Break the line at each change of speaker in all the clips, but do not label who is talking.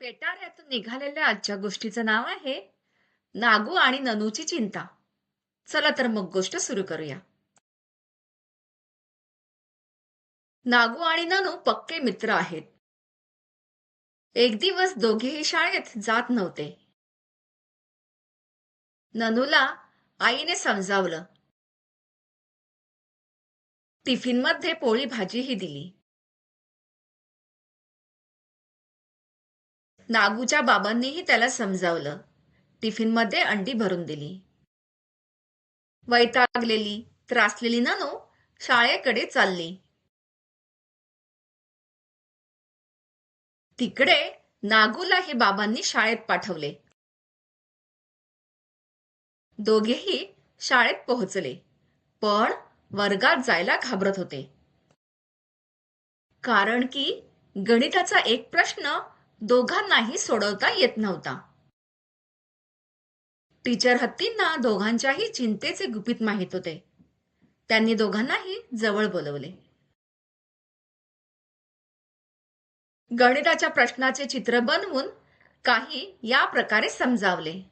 पेटाऱ्यातून निघालेल्या आजच्या गोष्टीचं नाव आहे नागू आणि ननूची चिंता. चला तर मग गोष्ट सुरू करूया. नागू आणि ननू पक्के मित्र आहेत. एक दिवस दोघेही शाळेत जात नव्हते. ननूला आईने समजावलं. टिफिनमध्ये पोळी भाजीही दिली. नागूच्या बाबांनीही त्याला समजावलं. टिफिनमध्ये अंडी भरून दिली. वैतागलेली त्रासलेली नानो शाळेकडे चालली. तिकडे नागूलाही बाबांनी शाळेत पाठवले. दोघेही शाळेत पोहोचले पण वर्गात जायला घाबरत होते. कारण की गणिताचा एक प्रश्न दोघांनाही सोडवता येत नव्हता. टीचर हत्तींना दोघांच्याही चिंतेचे गुपित माहीत होते. त्यांनी दोघांनाही जवळ बोलवले. गणिताच्या प्रश्नाचे चित्र बनवून काही या प्रकारे समजावले.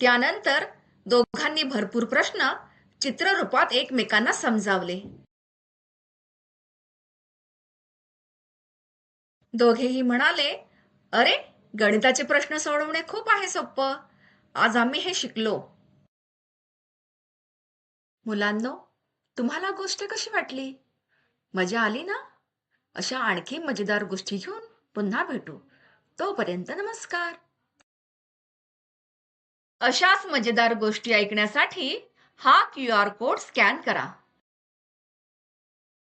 त्यानंतर दोघांनी भरपूर प्रश्न चित्ररूपात एकमेकांना समजावले. दोघेही म्हणाले अरे गणिताचे प्रश्न सोडवणे खूप आहे सोप्प. आज आम्ही हे शिकलो. मुलांनो तुम्हाला गोष्ट कशी वाटली? मजा आली ना? अशा आणखी मजेदार गोष्टी घेऊन पुन्हा भेटू. तोपर्यंत नमस्कार. अशाच मजेदार गोष्टी ऐकण्यासाठी हा क्यू आर कोड स्कॅन करा.